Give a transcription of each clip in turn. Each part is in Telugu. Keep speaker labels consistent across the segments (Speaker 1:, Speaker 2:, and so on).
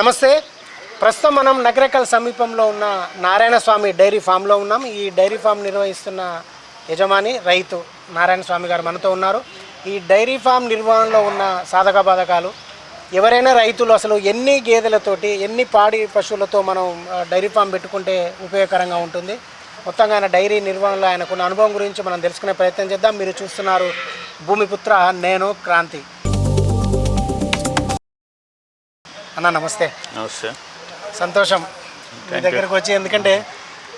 Speaker 1: నమస్తే. ప్రస్తుతం మనం నగరకల్ సమీపంలో ఉన్న నారాయణ స్వామి డైరీ ఫామ్లో ఉన్నాం. ఈ డైరీ ఫామ్ నిర్వహిస్తున్న యజమాని రైతు నారాయణ స్వామి గారు మనతో ఉన్నారు. ఈ డైరీ ఫామ్ నిర్వహణలో ఉన్న సాధక బాధకాలు ఎవరైనా రైతులు అసలు ఎన్ని గేదెలతోటి ఎన్ని పాడి పశువులతో మనం డైరీ ఫామ్ పెట్టుకుంటే ఉపయోగకరంగా ఉంటుంది. మొత్తంగా ఆయన డైరీ నిర్వహణలో ఆయనకున్న అనుభవం గురించి మనం తెలుసుకునే ప్రయత్నం చేద్దాం. మీరు చూస్తున్నారు భూమిపుత్ర నేను క్రాంతి. అన్న నమస్తే.
Speaker 2: నమస్తే.
Speaker 1: సంతోషం. మీ దగ్గరకు వచ్చి ఎందుకంటే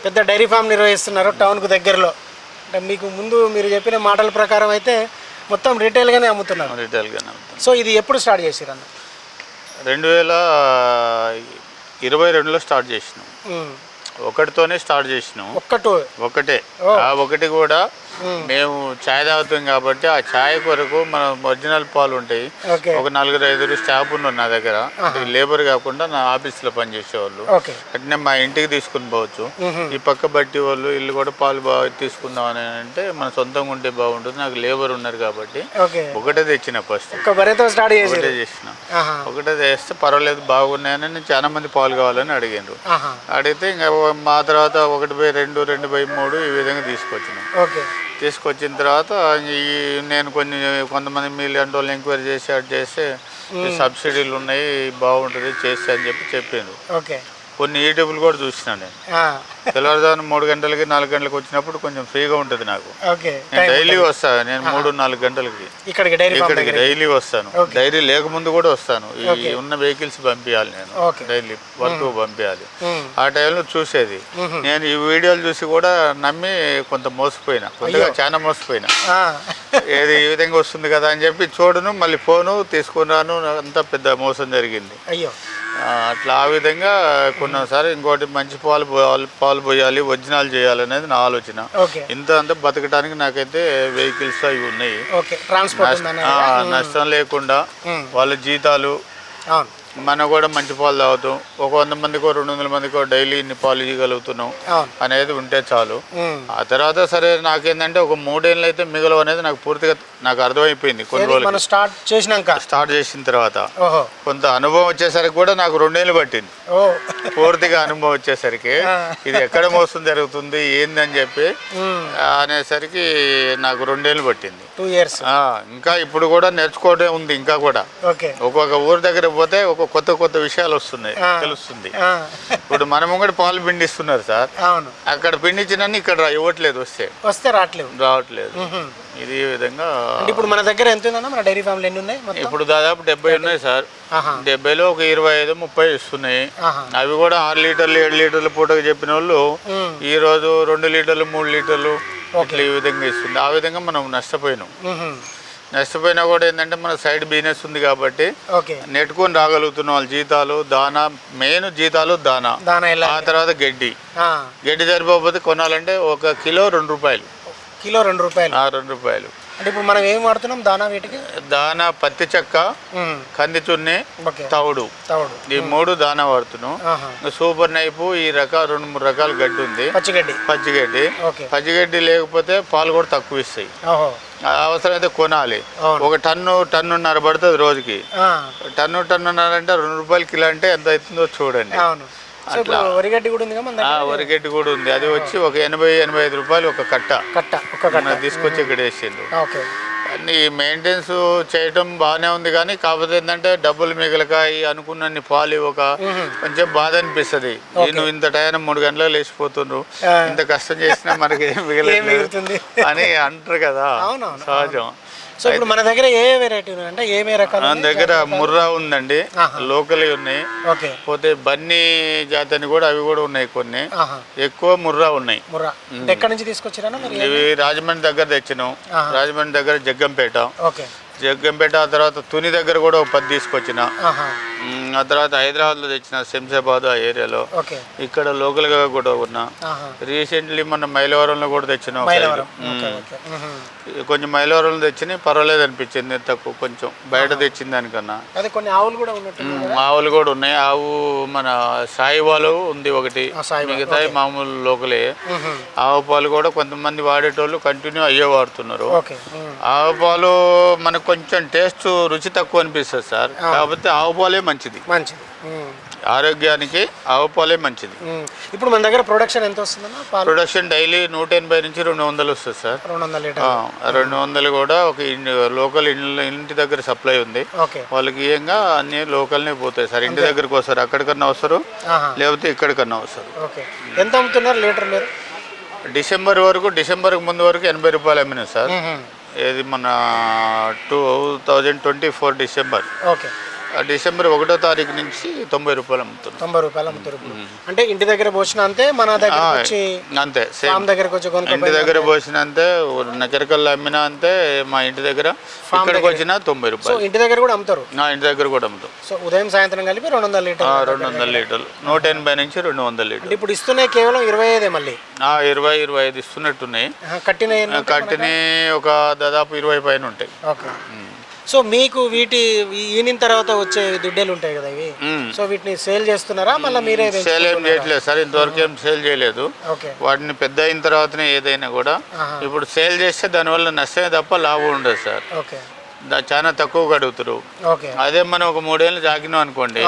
Speaker 1: పెద్ద డైరీ ఫామ్ నిర్వహిస్తున్నారు టౌన్కు దగ్గరలో. అంటే మీకు ముందు మీరు చెప్పిన మాటల ప్రకారం అయితే మొత్తం రీటైల్గానే అమ్ముతున్నారు.
Speaker 2: రిటైల్గానే
Speaker 1: సో ఇది ఎప్పుడు స్టార్ట్ చేసారు అన్న?
Speaker 2: రెండు వేల ఇరవై రెండులో స్టార్ట్ చేసినాం. ఒకటితోనే స్టార్ట్ చేసినాం.
Speaker 1: ఒక్కటు.
Speaker 2: ఒకటే. ఆ ఒకటి కూడా మేము ఛాయ్ తాగుతాం కాబట్టి ఆ ఛాయ్ కొరకు మన ఒరిజినల్ పాలు ఉంటాయి. ఒక నలుగురు ఐదుగురు స్టాఫ్ ఉన్నారు నా దగ్గర. లేబర్ కాకుండా నా ఆఫీస్లో పనిచేసేవాళ్ళు. అట్నే మా ఇంటికి తీసుకుని పోవచ్చు. ఈ పక్క బట్టి వాళ్ళు ఇల్లు కూడా పాలు బాగా తీసుకుందాం అని అంటే మన సొంతంగా ఉంటే బాగుంటుంది. నాకు లేబర్ ఉన్నారు కాబట్టి ఒకటే తెచ్చిన ఫస్ట్. ఒకటే చేసిన. ఒకటే చేస్తే పర్వాలేదు బాగున్నాయని నేను చాలా మంది పాలు కావాలని అడిగారు అడిగితే ఇంకా మా తర్వాత ఒకటి బై రెండు రెండు బై మూడు ఈ విధంగా తీసుకొచ్చినాం.
Speaker 1: ఓకే.
Speaker 2: తీసుకొచ్చిన తర్వాత ఈ నేను కొన్ని కొంతమంది మీరు అంటే వాళ్ళు ఎంక్వైరీ చేసి అటు చేస్తే సబ్సిడీలు ఉన్నాయి బాగుంటుంది చేస్తే అని చెప్పి చెప్పిండ్రు.
Speaker 1: ఓకే.
Speaker 2: కొన్ని యూట్యూబ్లు కూడా చూసిన నేను. తెల్లవారుజామున మూడు గంటలకి నాలుగు గంటలకు వచ్చినప్పుడు కొంచెం ఫ్రీగా ఉంటుంది నాకు.
Speaker 1: ఓకే
Speaker 2: నేను డైలీ వస్తాను నేను మూడు నాలుగు గంటలకి.
Speaker 1: ఇక్కడికి డైరీ ఫామ్
Speaker 2: ఇక్కడికి డైలీ వస్తాను. డైరీ లేకముందు కూడా వస్తాను. ఈ ఉన్న వెహికల్స్ పంపించాలి నేను. డైలీ వర్క్ పంపించాలి. ఆ టైంలో చూసేది. నేను ఈ వీడియోలు చూసి కూడా నమ్మి కొంత మోసపోయినా. కొద్దిగా చాలా మోసపోయినా. ఏది ఈ విధంగా వస్తుంది కదా అని చెప్పి చూడను మళ్ళీ ఫోను తీసుకున్నాను అంతా పెద్ద మోసం జరిగింది.
Speaker 1: అయ్యో.
Speaker 2: అట్లా ఆ విధంగా కొన్నసారి ఇంకోటి మంచి పాలు పోయాలి పాలు పోయాలి ఒరిజినల్ చేయాలి అనేది నా ఆలోచన. ఇంత అంతా బతకడానికి నాకైతే వెహికల్స్ అవి ఉన్నాయి. నష్టం లేకుండా. వాళ్ళ జీతాలు మనం కూడా మంచి పాలు తాగుతాం. ఒక వంద మందికో రెండు వందల మందికో డైలీ ఇన్ని పాలు ఇవ్వగలుగుతున్నాం అనేది ఉంటే చాలు. ఆ తర్వాత సరే నాకేంటంటే ఒక మూడేళ్ళు అయితే మిగలవు అనేది నాకు పూర్తిగా నాకు అర్థమైపోయింది కొన్ని రోజులు
Speaker 1: స్టార్ట్ చేసినాక?
Speaker 2: స్టార్ట్ చేసిన తర్వాత. కొంత అనుభవం వచ్చేసరికి కూడా నాకు రెండేళ్ళు పట్టింది. పూర్తిగా అనుభవం వచ్చేసరికి. ఇది ఎక్కడ మోసం జరుగుతుంది ఏందని చెప్పి అనేసరికి నాకు రెండేళ్ళు పట్టింది.
Speaker 1: టూ ఇయర్స్
Speaker 2: ఇంకా ఇప్పుడు కూడా నేర్చుకోవడం ఉంది ఇంకా కూడా. ఒక్కొక్క ఊరి దగ్గర పోతే ఒక కొత్త కొత్త విషయాలు వస్తున్నాయి. తెలుస్తుంది. ఇప్పుడు మనము కూడా పాలు పిండిస్తున్నారు సార్.
Speaker 1: అవును.
Speaker 2: అక్కడ పిండించినన్ని ఇక్కడ ఇవ్వట్లేదు వస్తే.
Speaker 1: వస్తే
Speaker 2: రావట్లేదు.
Speaker 1: మ్మ్.
Speaker 2: ఇది విధంగా
Speaker 1: ఇప్పుడు మన దగ్గర ఎంత ఉందన్న మన డైరీ ఫామ్లు ఎన్ని ఉన్నాయి
Speaker 2: ఇప్పుడు దాదాపు డెబ్బై ఉన్నాయి సార్. డెబ్బైలో ఒక ఇరవై ఐదు ముప్పై ఇస్తున్నాయి అవి కూడా ఆరు లీటర్లు ఏడు లీటర్ల పూటకు చెప్పిన వాళ్ళు. ఈ రోజు రెండు లీటర్లు మూడు లీటర్లు ఇట్లా ఈ విధంగా ఇస్తుంది. ఆ విధంగా మనం నష్టపోయినాం. నష్టపోయినా కూడా ఏంటంటే మన సైడ్ బిజినెస్ ఉంది కాబట్టి నెట్టుకొని రాగలుగుతున్నాం వాళ్ళ జీతాలు దానా మెయిన్ జీతాలు దానా. ఆ తర్వాత గడ్డి. గడ్డి సరిపోతే కొనాలంటే ఒక కిలో రెండు రూపాయలు.
Speaker 1: కిలో రెండు రూపాయలు.
Speaker 2: రెండు రూపాయలు.
Speaker 1: అంటే ఇప్పుడు మనం ఏం వాడుతున్నాం? దానా వీటికి?
Speaker 2: దానా పత్తి చెక్క. కంది చున్ని తవుడు.
Speaker 1: తవుడు.
Speaker 2: ఈ మూడు దానా వాడుతున్నాం. సూపర్ నైపు ఈ రకాల రెండు మూడు రకాల గడ్డి ఉంది.
Speaker 1: పచ్చిగడ్డి.
Speaker 2: పచ్చిగడ్డి. పచ్చిగడ్డి లేకపోతే పాలు కూడా తక్కువ ఇస్తాయి. అవసరమైతే కొనాలి. ఒక టన్ను టన్నున్నర పడుతుంది రోజుకి. టన్ను టన్నున్నర అంటే రెండు రూపాయలు కిలో అంటే ఎంత అవుతుందో చూడండి.
Speaker 1: వరిగడ్డి కూడా ఉంది
Speaker 2: వరిగడ్డి కూడా ఉంది. అది వచ్చి ఒక ఎనభై ఎనభై ఐదు రూపాయలు ఒక కట్ట.
Speaker 1: కట్ట ఒక కట్ట.
Speaker 2: తీసుకొచ్చి ఇక్కడ వేసిండు. అన్ని మెయింటెనెన్స్ చేయటం బాగానే ఉంది కానీ కాకపోతే ఏంటంటే డబ్బులు మిగలక ఈ అనుకున్నన్ని పాలు ఇవ్వక కొంచెం బాధ అనిపిస్తుంది. నేను ఇంత టైం మూడు గంటలకు లేచిపోతుండ్రు. ఇంత కష్టం చేసినా మనకి ఏం
Speaker 1: ఏం
Speaker 2: మిగలేదు
Speaker 1: మిగులుతుంది?
Speaker 2: అని అంటారు కదా. సహజం.
Speaker 1: సో ఇప్పుడు మన దగ్గర ఏ వెరైటీ అంటే ఏమే రకాలు
Speaker 2: మన? దగ్గర ముర్రా ఉందండి. లోకల్ ఉన్నాయి.
Speaker 1: ఓకే.
Speaker 2: పోతే బన్నీ జాతి అని కూడా అవి కూడా ఉన్నాయి కొన్ని. ఎక్కువ ముర్రా ఉన్నాయి.
Speaker 1: ముర్రా. ఎక్కడి నుంచి తీసుకొచ్చారన్నా మీరు?
Speaker 2: ఇవి రాజమండ్రి దగ్గర తెచ్చినాం. రాజమండ్రి దగ్గర జగ్గంపేట.
Speaker 1: ఓకే.
Speaker 2: జగ్గంపేట ఆ తర్వాత తుని దగ్గర కూడా ఒక పది తీసుకొచ్చిన. ఆ తర్వాత హైదరాబాద్లో తెచ్చిన శంషాబాద్ ఆ ఏరియాలో. ఇక్కడ లోకల్గా కూడా ఉన్నా. రీసెంట్లీ మన మైలవరంలో కూడా తెచ్చినాం. కొంచెం మైలవరంలో తెచ్చిన పర్వాలేదు అనిపించింది తక్కువ కొంచెం. బయట తెచ్చిన దానికన్నా.
Speaker 1: ఆవులు కూడా
Speaker 2: ఉన్నాయి. ఆవు మన సాయిబాలు ఉంది ఒకటి. మిగతా మామూలు లోకలే. ఆవు పాలు కూడా కొంతమంది వాడేటోళ్ళు కంటిన్యూ అయ్యే వాడుతున్నారు. ఆవు పాలు మనకు కొంచెం టేస్ట్ రుచి తక్కువ అనిపిస్తుంది సార్. కాకపోతే ఆవు పాలే మంచిది.
Speaker 1: మంచిది.
Speaker 2: ఆరోగ్యానికి ఆవు పాలే మంచిది.
Speaker 1: ఇప్పుడు మన దగ్గర ప్రొడక్షన్ ఎంత వస్తుందన్న? పాలు?
Speaker 2: ప్రొడక్షన్ డైలీ నూట ఎనభై నుంచి రెండు వందలు వస్తుంది సార్.
Speaker 1: రెండు వందల లీటర్
Speaker 2: ఆ, రెండు వందలు కూడా ఒక లోకల్ ఇంటి దగ్గర సప్లై ఉంది. వాళ్ళకి ఏంగా అన్ని లోకల్నే పోతాయి సార్. ఇంటి దగ్గరికి వస్తారు. అక్కడికన్నా వస్తారు. లేకపోతే ఇక్కడికన్నా వస్తారు.
Speaker 1: ఓకే. ఎంత అమ్ముతున్నారు లీటర్ మీరు?
Speaker 2: డిసెంబర్ వరకు డిసెంబర్ ముందు వరకు ఎనభై రూపాయలు అమ్మినాం సార్. ఇది మన two thousand twenty four December.
Speaker 1: Okay.
Speaker 2: December ఒకటో తారీఖు నుంచి తొంభై రూపాయలు అమ్ముతున్నాం
Speaker 1: తొంభై రూపాయలు అమ్ముతారు ఇప్పుడు. అంటే ఇంటి దగ్గర పోసిన అంతే మన దగ్గర వచ్చి
Speaker 2: అంతే సేమ్.
Speaker 1: ఫామ్ దగ్గరకు వచ్చి
Speaker 2: ఇంటి దగ్గర పోసిన అంతే నకరికల్లో అమ్మినా అంతే మా ఇంటి దగ్గర ఇక్కడికి వచ్చినా తొంభై
Speaker 1: సో
Speaker 2: రూపాయలు.
Speaker 1: ఇంటి దగ్గర కూడా అమ్ముతారు?
Speaker 2: నా ఇంటి దగ్గర కూడా అమ్ముతాం.
Speaker 1: సో ఉదయం సాయంత్రం కలిపి రెండు వందల లీటర్
Speaker 2: ఆ, రెండు వందల లీటర్లు. నూట ఎనభై నుంచి రెండు వందల లీటర్లు.
Speaker 1: ఇప్పుడు ఇస్తున్నాయి కేవలం ఇరవై ఐదే మళ్ళీ?
Speaker 2: ఆ, ఇరవై ఇరవై ఐదు ఇస్తున్నట్టున్నాయి.
Speaker 1: ఆహా, కట్టిన ఎన్ని?
Speaker 2: కట్టిని ఒక దాదాపు ఇరవై పైన ఉంటాయి.
Speaker 1: ఓకే. సో మీకు వీటి ఈనిన తర్వాత వచ్చే దుడ్డెలు ఉంటాయి కదా ఇవి. సో వీటిని సేల్ చేస్తున్నారా? మళ్ళీ మీరే
Speaker 2: సేల్ ఏం? చేయట్లేదు సార్ ఇంతవరకు ఏం సేల్ చేయలేదు. వాటిని పెద్ద అయిన తర్వాతనే ఏదైనా కూడా. ఇప్పుడు సేల్ చేస్తే దానివల్ల నష్టమే తప్ప లాభం ఉండదు సార్. చాలా తక్కువ అడుగుతారు
Speaker 1: ఓకే.
Speaker 2: అదే మనం ఒక మూడేళ్ళు జాగినాం అనుకోండి.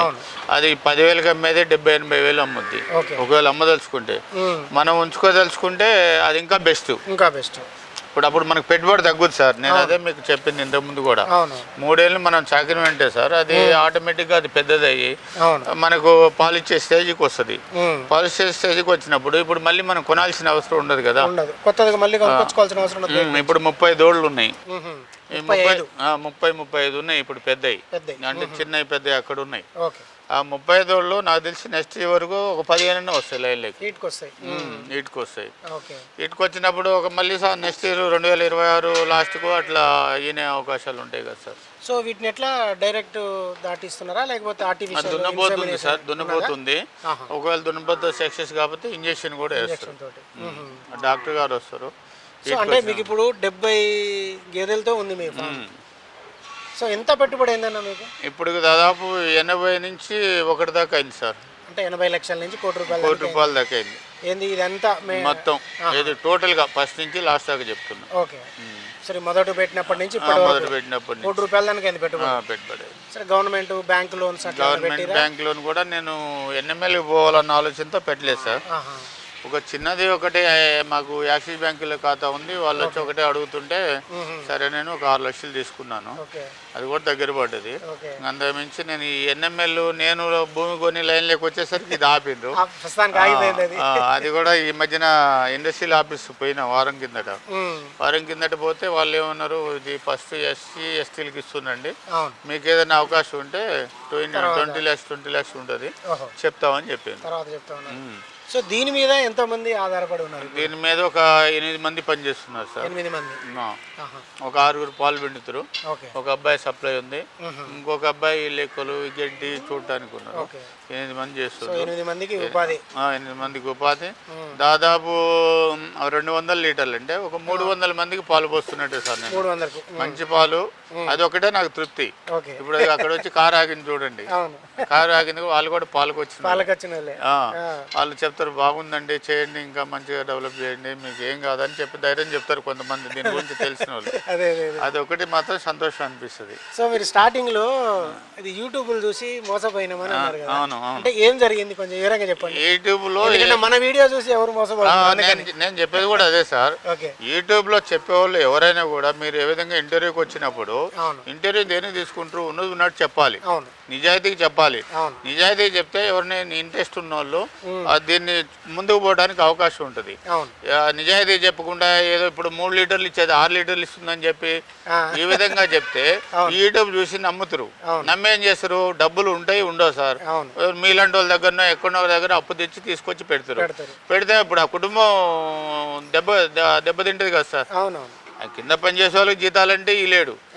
Speaker 2: అది పదివేలకు అమ్మేది డెబ్బై ఎనభై వేలు అమ్ముద్ది. ఒకవేళ అమ్మదలుచుకుంటే.
Speaker 1: మ్మ్.
Speaker 2: మనం ఉంచుకోదలుచుకుంటే అది ఇంకా బెస్ట్.
Speaker 1: ఇంకా బెస్ట్.
Speaker 2: ఇప్పుడు అప్పుడు మనకు పెట్టుబడి తగ్గుద్ది సార్. నేను అదే మీకు చెప్పింది ఇంతకుముందు కూడా. మూడేళ్ళు మనం చాకిరి వెంటే సార్ అది ఆటోమేటిక్గా అది పెద్దది అయ్యి మనకు పాలిచ్చే స్టేజ్కి వస్తుంది. పాలిచ్చే స్టేజ్కి వచ్చినప్పుడు ఇప్పుడు మళ్ళీ మనం కొనాల్సిన అవసరం ఉండదు కదా. ఇప్పుడు ముప్పై దోళ్ళు ఉన్నాయి.
Speaker 1: ముప్పై
Speaker 2: ముప్పై
Speaker 1: ఐదు.
Speaker 2: ఉన్నాయి ఇప్పుడు పెద్దవి అంటే చిన్నవి పెద్దవి అక్కడ ఉన్నాయి. ఆ ముప్పై ఐదు నాకు తెలిసి నెక్స్ట్ ఇయర్ వరకు ఒక పదిహేను వస్తాయి లైన్లకి
Speaker 1: హీట్కి వస్తాయి
Speaker 2: వీటికి వచ్చినప్పుడు ఒక మళ్ళీ సార్ నెక్స్ట్ ఇయర్ రెండు వేల ఇరవై ఆరు లాస్ట్కు అట్లా ఈనే అవకాశాలు ఉంటాయి కదా సార్.
Speaker 1: సో వీటిని ఎట్లా డైరెక్ట్ దాటిస్తున్నారా? లేకపోతే ఆర్టిఫిషియల్
Speaker 2: దున్నపోతుంది సార్ దున్నపోతుంది
Speaker 1: ఆహా.
Speaker 2: ఒకవేళ దున్నపోతే సక్సెస్ కాకపోతే ఇంజెక్షన్ కూడా వేస్తారు. డాక్టర్ గారు వస్తారు.
Speaker 1: అంటే మీకు ఇప్పుడు డెబ్బై గేదెలతో ఉంది మీ సో ఎంత పెట్టుబడి అయిందన్న మీకు?
Speaker 2: ఇప్పుడు దాదాపు ఎనభై నుంచి ఒకటి దాకా అయింది సార్.
Speaker 1: అంటే ఎనభై లక్షల నుంచి కోటి రూపాయలు
Speaker 2: కోటి రూపాయల దాకా అయింది.
Speaker 1: ఏంది ఇదంతా మే
Speaker 2: మొత్తం. ఇది టోటల్గా ఫస్ట్ నుంచి లాస్ట్ దాకా చెప్తున్నా.
Speaker 1: ఓకే. సరే మొదట పెట్టినప్పటి నుంచి
Speaker 2: ఆ,
Speaker 1: ఇప్పటి
Speaker 2: మొదలు
Speaker 1: వరకు
Speaker 2: పెట్టినప్పటి నుంచి.
Speaker 1: కోటి రూపాయల దానికి అయింది పెట్టుబడి.
Speaker 2: ఆ, పెట్టుబడి.
Speaker 1: సరే గవర్నమెంట్ బ్యాంక్ లోన్స్ అట్లా
Speaker 2: గవర్నమెంట్
Speaker 1: పెట్టిరా?
Speaker 2: బ్యాంక్ లోన్ కూడా నేను ఎన్ఎంఎల్కి పోవాలన్న ఆలోచనతో పెట్టలేదు సార్.
Speaker 1: ఆహా.
Speaker 2: ఒక చిన్నది ఒకటే మాకు యాక్సిస్ బ్యాంకులో ఖాతా ఉంది. వాళ్ళు వచ్చి ఒకటే అడుగుతుంటే. సరే నేను ఒక ఆరు లక్షలు తీసుకున్నాను. అది కూడా దగ్గర పడ్డది. అంతమించి నేను ఈ ఎన్ఎంఎల్ నేను భూమి కొని లైన్లోకి వచ్చేసరికి ఇది ఆపిండ్రు.
Speaker 1: ఆ, ప్రస్తుతానికి ఆగిపోయింది అది
Speaker 2: కూడా ఈ మధ్యన ఇండస్ట్రియల్ ఆఫీస్ పోయిన వారం కిందట. వారం కిందట పోతే వాళ్ళు ఏమన్నారు ఇది ఫస్ట్ ఎస్సీ ఎస్టీలకి ఇస్తుండండి మీకు ఏదైనా అవకాశం ఉంటే twenty twenty lakhs twenty lakhs ఉంటుంది. చెప్తామని చెప్పింది
Speaker 1: సో దీని మీద ఎంతో మంది ఆధారపడి ఉన్నారు?
Speaker 2: దీని మీద ఒక ఎనిమిది మంది పనిచేస్తున్నారు సార్.
Speaker 1: ఎనిమిది మంది.
Speaker 2: ఆ. ఒక ఆరుగురు పాలు పిండుతారు.
Speaker 1: ఓకే.
Speaker 2: ఒక అబ్బాయి సప్లై ఉంది. ఇంకొక అబ్బాయి లెక్కలు గడ్డి చూడటానికి ఉన్నారు.
Speaker 1: ఓకే.
Speaker 2: ఎనిమిది మంది
Speaker 1: సో
Speaker 2: చేస్తున్నారు
Speaker 1: ఎనిమిది మందికి ఉపాధి.
Speaker 2: ఎనిమిది మందికి ఉపాధి. దాదాపు రెండు వందల లీటర్లు అంటే ఒక మూడు వందల మందికి పాలు పోస్తున్నట్టే సార్ నేను. మంచి పాలు. అదొకటే నాకు తృప్తి. ఇప్పుడు అక్కడ వచ్చి కారు ఆగింది చూడండి. కారు ఆగింది వాళ్ళు కూడా పాలకు వచ్చిన
Speaker 1: వాళ్ళే
Speaker 2: చెప్తారు బాగుందండి చేయండి ఇంకా మంచిగా డెవలప్ చేయండి మీకు ఏం కాదని చెప్పి ధైర్యం చెప్తారు కొంతమంది దీని గురించి తెలిసిన వాళ్ళు
Speaker 1: అదే
Speaker 2: ఒకటి మాత్రం సంతోషం అనిపిస్తుంది.
Speaker 1: సో మీరు స్టార్టింగ్లో ఇది యూట్యూబ్ చూసి మోసపోయినామని కదా.
Speaker 2: అవును అవును
Speaker 1: అంటే ఏం జరిగింది? కొంచెం వివరంగా చెప్పండి.
Speaker 2: యూట్యూబ్లో
Speaker 1: ఎందుకంటే మన వీడియో చూసి ఎవరు మోసపోతారు
Speaker 2: నేను నేను చెప్పేది కూడా అదే సార్.
Speaker 1: ఓకే.
Speaker 2: యూట్యూబ్లో చెప్పేవాళ్ళు ఎవరైనా కూడా మీరు ఏ విధంగా ఇంటర్వ్యూకి వచ్చినప్పుడు
Speaker 1: అవును.
Speaker 2: ఇంటర్వ్యూ దేనికి తీసుకుంటారు? ఉన్నది ఉన్నట్టు చెప్పాలి.
Speaker 1: అవును.
Speaker 2: నిజాయితీకి చెప్పాలి. నిజాయితీ చెప్తే ఎవరిని ఇంట్రెస్ట్ ఉన్న వాళ్ళు దీన్ని ముందుకు పోవడానికి అవకాశం ఉంటుంది. నిజాయితీ చెప్పకుండా ఏదో ఇప్పుడు మూడు లీటర్లు ఇచ్చేది ఆరు లీటర్లు ఇస్తుందని చెప్పి ఈ విధంగా చెప్తే ఈ యూట్యూబ్ చూసి నమ్ముతారు. నమ్మి చేస్తారు? డబ్బులు ఉంటాయి ఉండవు సార్. మీలాంటి వాళ్ళ దగ్గర ఎక్కడో దగ్గర అప్పు తెచ్చి తీసుకొచ్చి పెడతారు. పెడితే ఇప్పుడు ఆ కుటుంబం దెబ్బ దెబ్బతింటది కదా సార్. కింద పనిచేసే వాళ్ళకి జీతాలంటే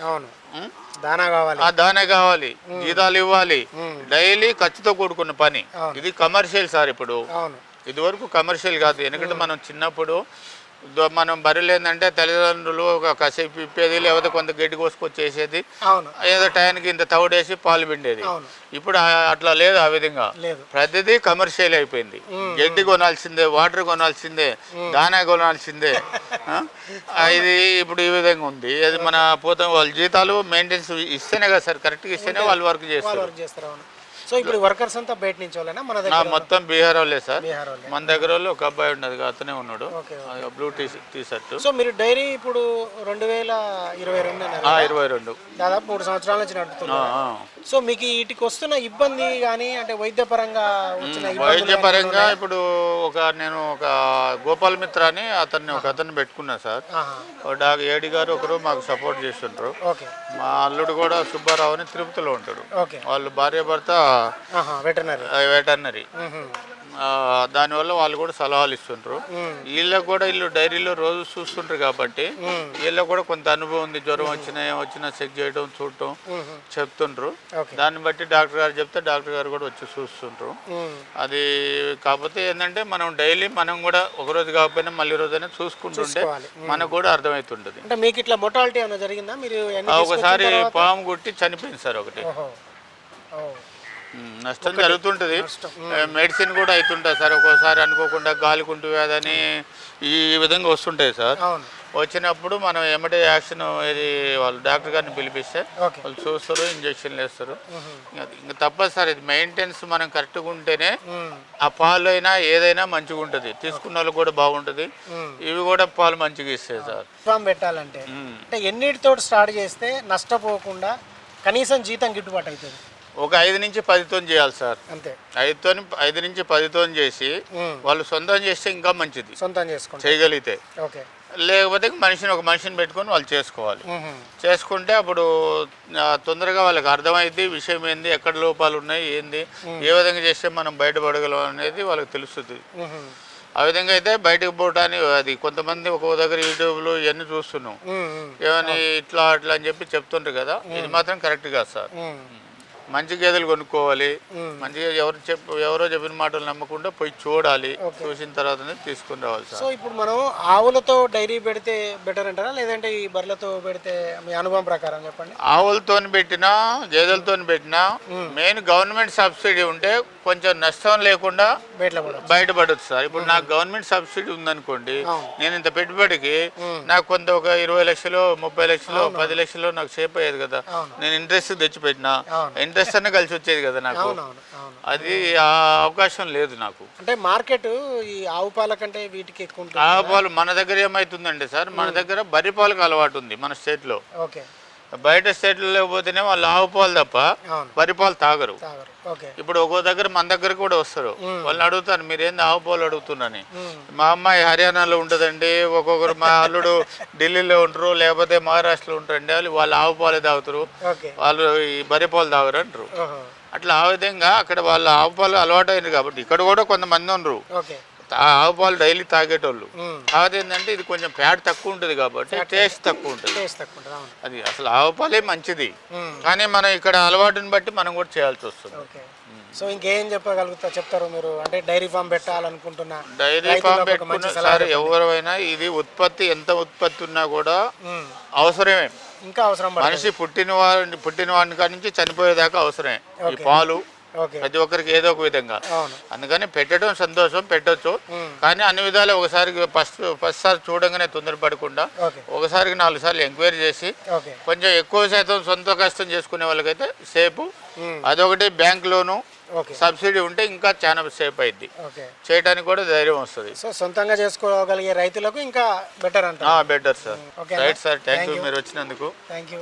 Speaker 1: అవును.
Speaker 2: ఉం?
Speaker 1: దానా కావాలి.
Speaker 2: ఆ దానే కావాలి. జీతాలు ఇవ్వాలి. డైలీ ఖర్చుతో కూడుకున్న పని. ఇది కమర్షియల్ సార్ ఇప్పుడు.
Speaker 1: అవును.
Speaker 2: ఇదివరకు కమర్షియల్ కాదు. ఎందుకంటే మనం చిన్నప్పుడు మనం బర్రెలు ఏంటంటే తల్లిదండ్రులు ఒక కసేపు ఇప్పేది లేకపోతే కొంత గడ్డి కోసుకొచ్చి చేసేది
Speaker 1: అవును.
Speaker 2: ఏదో టైంకి ఇంత తవుడేసి పాలు పిండేది. ఇప్పుడు అట్లా లేదు ఆ విధంగా. ప్రతిదీ కమర్షియల్ అయిపోయింది. గడ్డి కొనాల్సిందే వాటర్ కొనాల్సిందే దానా కొనాల్సిందే. ఇది ఇప్పుడు ఈ విధంగా ఉంది. అది మన పోతాం వాళ్ళ జీతాలు మెయింటెనెన్స్ ఇస్తేనే కదా సార్ కరెక్ట్గా ఇస్తేనే వాళ్ళు వర్క్ చేస్తారు.
Speaker 1: సో ఇప్పుడు వర్కర్స్ అంతా బయట నుంచి వాళ్ళేనా? మన దగ్గర
Speaker 2: మొత్తం బీహార్ వాళ్ళే సార్.
Speaker 1: బీహార్ వాళ్ళే.
Speaker 2: మన దగ్గర వాళ్ళు ఒక అబ్బాయి ఉన్నది అతనే ఉన్నాడు. Blue T T shirt
Speaker 1: so మీరు డైరీ ఇప్పుడు రెండు వేల ఇరవై రెండు
Speaker 2: ఇరవై రెండు.
Speaker 1: దాదాపు మూడు సంవత్సరాల నుంచి నడుపుతున్నారు.
Speaker 2: ఆ.
Speaker 1: సో మీకు వీటికి వస్తున్న ఇబ్బంది కానీ అంటే వైద్యపరంగా వచ్చిన
Speaker 2: వైద్యపరంగా ఇప్పుడు ఒక నేను ఒక గోపాల్ మిత్ర అని అతన్ని ఒక అతన్ని పెట్టుకున్నా సార్.
Speaker 1: ఆహా.
Speaker 2: ఓ డాక్ ఏడి గారు ఒకరు మాకు సపోర్ట్ చేస్తుంటారు
Speaker 1: ఓకే.
Speaker 2: మా అల్లుడు కూడా సుబ్బారావు అని తిరుపతిలో ఉంటాడు.
Speaker 1: ఓకే.
Speaker 2: వాళ్ళు భార్య భర్త
Speaker 1: వెటర్నరీ.
Speaker 2: వెటర్నరీ. దానివల్ల వాళ్ళు కూడా సలహాలు ఇస్తుంటారు వీళ్ళకి కూడా వీళ్ళు డైరీలో రోజు చూస్తుంటారు కాబట్టి వీళ్ళకి కూడా కొంత అనుభవం ఉంది. జ్వరం వచ్చినా ఏం వచ్చినా చెక్ చేయడం చూడటం చెప్తుంటారు దాన్ని బట్టి డాక్టర్ గారు చెప్తే డాక్టర్ గారు కూడా వచ్చి చూస్తుంటారు అది కాకపోతే ఏంటంటే మనం డైలీ మనం కూడా ఒక రోజు కాకపోయినా మళ్ళీ రోజైనా చూసుకుంటుంటే. మనకు కూడా అర్థమవుతుంటది.
Speaker 1: అంటే మీకు ఇట్లా మొటాలిటీ ఏమైనా జరిగిందా? మీరు
Speaker 2: ఒకసారి? పాము కొట్టి చనిపోయింది సార్ ఒకటి. నష్టం జరుగుతుంటది. మెడిసిన్ కూడా అవుతుంటుంది సార్. ఒక్కోసారి అనుకోకుండా గాలికుంటు వ్యాధి అని ఈ విధంగా వస్తుంటాయి సార్. వచ్చినప్పుడు మనం ఎమ్మటే యాక్షన్ ఇది వాళ్ళు డాక్టర్ గారిని పిలిపిస్తే వాళ్ళు చూస్తారు ఇంజక్షన్లు వేస్తారు. ఇంకా- తప్పదు సార్. ఇది మెయింటెనెన్స్ మనం కరెక్ట్గా ఉంటేనే. ఆ పాలు అయినా ఏదైనా మంచిగా ఉంటుంది. తీసుకున్న వాళ్ళకి కూడా బాగుంటుంది. ఇవి కూడా పాలు మంచిగా ఇస్తాయి సార్.
Speaker 1: ఫామ్ పెట్టాలంటే. అంటే ఎన్నిటితో స్టార్ట్ చేస్తే నష్టపోకుండా కనీసం జీతం గిట్టుబాటు అవుతుంది?
Speaker 2: ఒక ఐదు నుంచి పదితో చేయాలి సార్.
Speaker 1: అంతే.
Speaker 2: ఐదుతో ఐదు నుంచి పదితో చేసి. వాళ్ళు సొంతం చేస్తే ఇంకా మంచిది.
Speaker 1: సొంతం చేసుకుంటాం
Speaker 2: చేయగలిగితే.
Speaker 1: ఓకే.
Speaker 2: లేకపోతే మనిషిని ఒక మనిషిని పెట్టుకొని వాళ్ళు చేసుకోవాలి. చేసుకుంటే అప్పుడు తొందరగా వాళ్ళకి అర్థమైంది విషయం ఏంది ఎక్కడ లోపాలు ఉన్నాయి ఏంది ఏ విధంగా చేస్తే మనం బయటపడగలం అనేది వాళ్ళకి తెలుస్తుంది. ఆ విధంగా అయితే బయటకు పోవటానికి అది కొంతమంది ఒక్కో దగ్గర యూట్యూబ్లో ఇవన్నీ చూస్తున్నాం. ఏమని ఇట్లా అట్లా అని చెప్పి చెప్తుంటారు కదా ఇది మాత్రం కరెక్ట్ కాదు సార్. మంచి గేదెలు కొనుక్కోవాలి. మంచిగా ఎవరు చెప్పు ఎవరో చెప్పిన మాటలు నమ్మకుండా పోయి చూడాలి. చూసిన తర్వాతనే తీసుకుని రావాలి
Speaker 1: సో ఇప్పుడు మనం ఆవులతో డైరీ పెడితే బెటర్ అంటారా? లేదంటే ఈ బర్రెలతో పెడితే మీ అనుభవం ప్రకారం చెప్పండి.
Speaker 2: ఆవులతో పెట్టినా గేదెలతో పెట్టినా మెయిన్ గవర్నమెంట్ సబ్సిడీ ఉంటే కొంచెం నష్టం లేకుండా బయటపడచ్చు సార్. ఇప్పుడు నాకు గవర్నమెంట్ సబ్సిడీ ఉందనుకోండి. నేను ఇంత పెట్టుబడికి నాకు కొంత ఒక ఇరవై లక్షలు ముప్పై లక్షలు పది లక్షలు నాకు సేపు అయ్యేది కదా. నేను ఇంట్రెస్ట్ తెచ్చి పెట్టినా
Speaker 1: అవును.
Speaker 2: ఇంట్రెస్ట్ అన్న కలిసి వచ్చేది కదా నాకు.
Speaker 1: అవునవును అవును.
Speaker 2: అది ఆ అవకాశం లేదు నాకు.
Speaker 1: అంటే మార్కెట్ ఈ ఆవు పాల కంటే వీటికి ఎక్కువ ఉంటుంది
Speaker 2: ఆవు పాలు మన దగ్గర ఏమవుతుందండి సార్ మన దగ్గర బర్రె పాలకు అలవాటు ఉంది మన స్టేట్లో.
Speaker 1: ఓకే.
Speaker 2: బయట స్టేట్లో లేకపోతేనే వాళ్ళు ఆవు పాలు తప్ప బర్రె పాలు తాగరు. ఇప్పుడు ఒక్కో దగ్గర మన దగ్గర కూడా వస్తారు. వాళ్ళని అడుగుతాను మీరు ఏంది ఆవు పాలు అడుగుతున్నారని?
Speaker 1: ఉమ్.
Speaker 2: మా అమ్మాయి హర్యానాలో ఉంటుందండి ఒక్కొక్కరు మా అల్లుడు ఢిల్లీలో ఉంటారు లేకపోతే మహారాష్ట్రలో ఉంటారండి వాళ్ళు వాళ్ళు ఆవు పాలే తాగుతారు వాళ్ళు ఈ బర్రె పాలు తాగరు అంటారు. అట్లా ఆ విధంగా అక్కడ వాళ్ళ ఆవు పాలు అలవాటు అయింది కాబట్టి ఇక్కడ కూడా కొంతమంది ఆ ఆవు పాలు డైలీ తాగేటోళ్ళు. కాకపోతే ఏంటంటే ఇది కొంచెం ఫ్యాట్ తక్కువ ఉంటుంది కాబట్టి టేస్ట్ తక్కువ. ఉంటుంది. అది అసలు ఆవు పాలే మంచిది. కానీ మనం ఇక్కడ అలవాటుని బట్టి మనం కూడా చేయాల్సి వస్తుంది.
Speaker 1: సో ఇంకేం చెప్పగలుగుతా చెప్తారు మీరు? అంటే డైరీ ఫామ్ పెట్టాలనుకుంటున్నా
Speaker 2: డైరీ ఫామ్ పెట్టుకున్న ఎవరైనా ఇది ఉత్పత్తి ఎంత ఉత్పత్తి ఉన్నా కూడా. అవసరమే.
Speaker 1: ఇంకా అవసరం
Speaker 2: మనిషి పుట్టిన వాడి పుట్టిన వాడి కాడి నుంచి చనిపోయేదాకా అవసరమే. ఈ పాలు ప్రతి ఒక్కరికి ఏదో ఒక విధంగా. అందుకని పెట్టడం సంతోషం పెట్టొచ్చు. కానీ అన్ని విధాలు ఒకసారి ఫస్ట్ ఫస్ట్ సారి చూడంగానే తొందరపడకుండా ఒకసారికి నాలుగు సార్లు ఎంక్వైరీ చేసి కొంచెం ఎక్కువ శాతం సొంత కష్టం చేసుకునే వాళ్ళకైతే సేపు. అదొకటి బ్యాంక్ లోను సబ్సిడీ ఉంటే ఇంకా చాలా సేఫ్ అయింది చేయడానికి కూడా ధైర్యం వస్తుంది.
Speaker 1: సో సొంతంగా చేసుకోగలిగే రైతులకు ఇంకా బెటర్ అంటారు.
Speaker 2: Better sir right sir thank you మీరు వచ్చినందుకు.
Speaker 1: Thank you